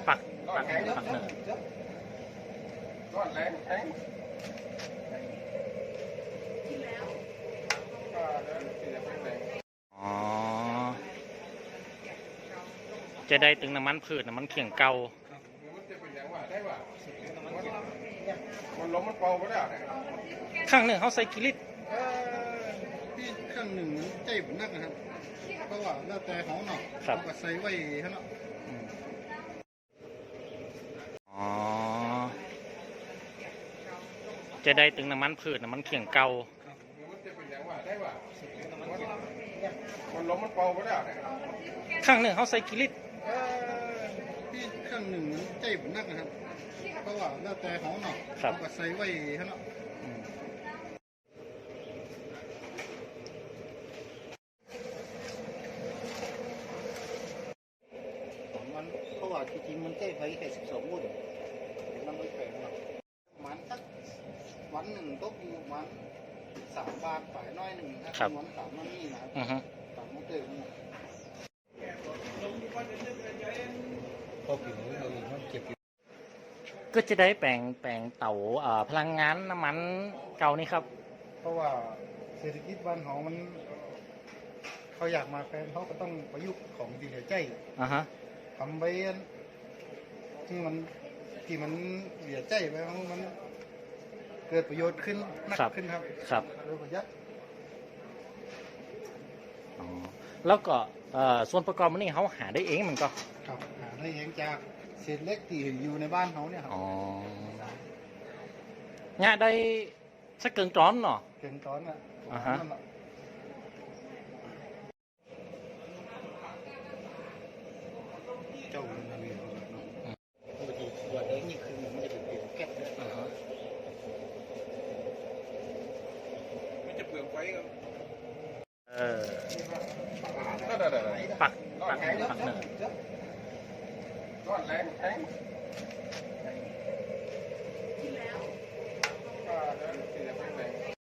อก็ได้ได้ปักปักปักหนึ่งก้อนแรงแข็งก็เดินเสียไปไหนอ๋อจะได้ตึงน้ำมันพืชน้ำมันเขียงเก่ามันจะเป็นอย่างว่าได้ว่ามันล้มมันเป่าไปแล้วเนี่ยข้างหนึ่งเขาใส่กิลิตเอ่อที่เครื่องหนึ่งมันใจผมนักนะครับเพราะว่าแล้วแต่ของเนาะครับเขาก็ใส่ไว้ฮะเนาะ อ๋อ จะได้ตึงน้ำมันพืชน้ำมันเขียงเก่ามันจะเป็นอย่างว่าได้ว่ามันล้มมันเป่าไปแล้วเนี่ยข้างหนึ่งเขาใส่กิลิตเอ่อที่เครื่องหนึ่งมันใจผมนักนะครับเพราะว่าแล้วแต่ของเนาะครับเขาก็ใส่ไว้ฮะเนาะมันเพราะว่าจริงๆมันแก้ไขแค่สิบสองวันมันไม่แปลงหรอกมันสัก วันหนึ่งตกอยู่ประมันสามบาทฝ่ายน้อยหนึ่งนะครับวันสามมันนี่นะครับอือฮึสามมันเกิดมันนะก็จะได้แปลงแปลงเตาเอ่อพลังงานน้ำมันเก่านี่ครับ เพราะว่าเศรษฐกิจบ้านเขามัน เขาอยากมาแฟนเขาก็ต้องประยุกต์ของดีเหลือใจอ่าฮะทำไปอันที่มันที่มันเหลือใจไปมัน เกิดประโยชน์ขึ้นนักครับ ขึ้นครับครับโดยประหยัดอ๋อแล้วก็เอ่อส่วนประกอบมันนี่เขาหาได้เองมันก็ครับหาได้เองจากเศษเล็กที่อยู่ในบ้านเขาเนี่ยครับอ๋อเนี่ยได้สักเกิงจ้อนเนาะ เก่งตอนน่ะอ่าฮะ นั่นแหลเจ้ามันมี เปลือกไฟกัน เออ ก็ได้ได้ ปักปักปักหนึ่ง ก้อนแรงแข็ง